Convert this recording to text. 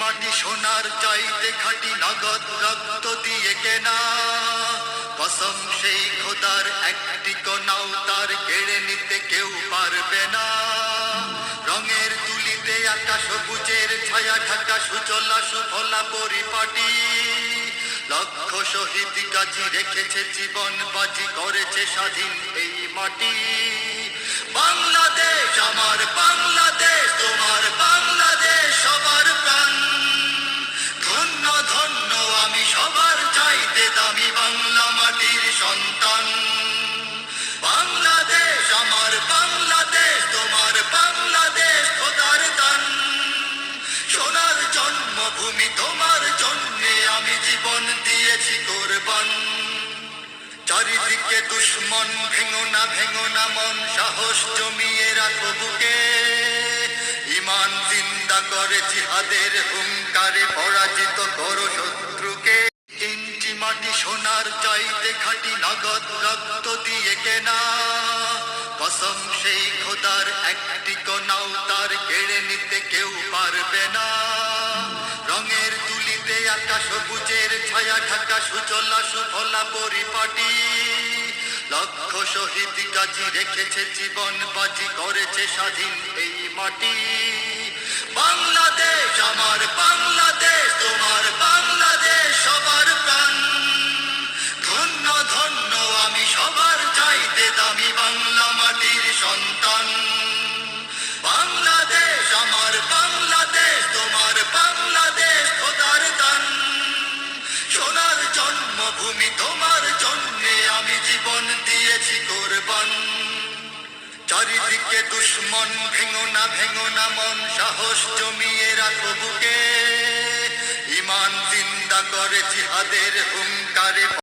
মাটি সোনার চাইতে খাটি নগদ রক্ত দিয়ে কেনা। কসম সেই খোদার একটি কোনাও তার কেড়ে নিতে কেউ পারবে না। রঙের তুলিতে আকাশ সবুজের ছায়া ঢাকা সুজলা সুফলা পরিপাটি। লক্ষ শহীদ গাজী রেখেছে জীবন, বাজি করেছে স্বাধীন এই মাটি। বাংলাদেশ আমার বাংলাদেশ চারিদিকে দুশ্মন ভেঙো না ভেঙো না, মন সাহস জমিয়ে রাখো বুকে। ইমান জিন্দা করে জিহাদের হুঙ্কারে পরাজিত করো শত্রুকে। ইঞ্চি মাটি সোনার চাইতে খাটি নগদ রক্ত দিয়ে কেনা। কসম সেই খোদার একটি কোনাও তার কেড়ে নিতে কেউ পারবে না। রঙের তুলিতে আকাশ সবুজের ছায়া ঢাকা, সুজলা সুফলা পরিপাটি। লক্ষ শহীদ গাজী রেখেছে জীবন, বাজি করেছে স্বাধীন এই মাটি। বাংলাদেশ আমার জন্মভূমি তোমার জন্যে আমি জীবন দিয়েছি কোরবান। চারিদিকে দুশ্মন, ভেঙো না ভেঙো না, মন সাহস জমিয়ে রাখো বুকে। ইমান চিন্তা করে জিহাদের হুঙ্কারে